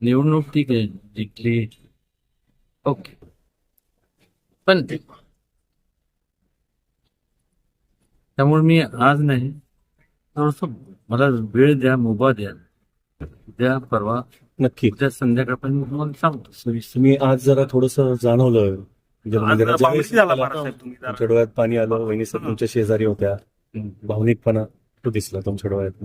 निवडणूक ठीक आहे जिंकली. ओके. पण त्यामुळे मी आज नाही थोडस मला वेळ द्या मुभा द्या. उद्या परवा नक्की. उद्या संध्याकाळपर्यंत मी तुम्हाला सांगतो. तुम्ही आज जरा थोडस जाणवलं. आज झाला महाराज साहेब तुम्ही जरा. तुमच्या डोळ्यात पाणी आलं वहिनी सर तुमच्या शेजारी होत्या. भावनिकपणा तो दिसला तुमच्या डोळ्यात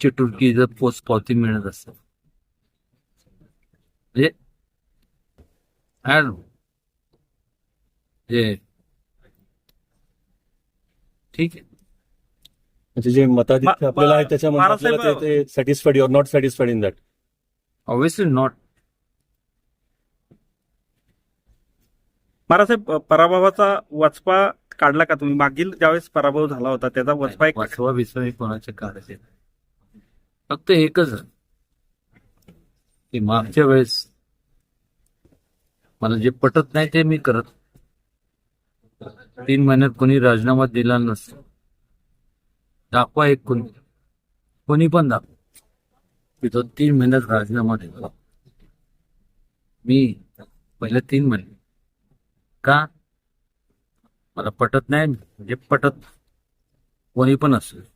चिटुरकी जर पोच पावती मिळत असत म्हणजे ठीक आहे. म्हणजे जे मताधिक्य आपल्याला आहे त्याच्यामध्ये Maharaj satisfied your not satisfied in that obviously not महाराजसाहेब पराभवाचा वचपा काढला का तुम्ही? मागील ज्यावेळेस पराभव झाला होता त्याचा वचपा एक वाचवा बिचवा हे कोणाच्या काढायचे नाही. फक्त एकच आहे की मागच्या वेळेस मला जे पटत नाही ते मी करत. तीन महिन्यात कोणी राजीनामा दिला नसतो. दाखवा एक कोणी. कोणी पण दाखवा. की तो तीन महिन्यात राजीनामा दिला. मी पहिल्या तीन महिने. का? मला पटत नाही. म्हणजे पटत कोणी पण असेल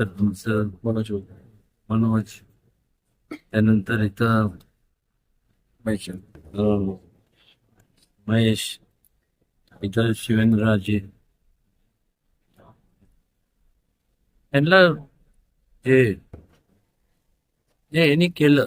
त्यानंतर तुमचं मनोज मनोज. त्यानंतर इथं अं, महेश. इथं शिवेंद्रराजे. यांना जे यांनी केलं.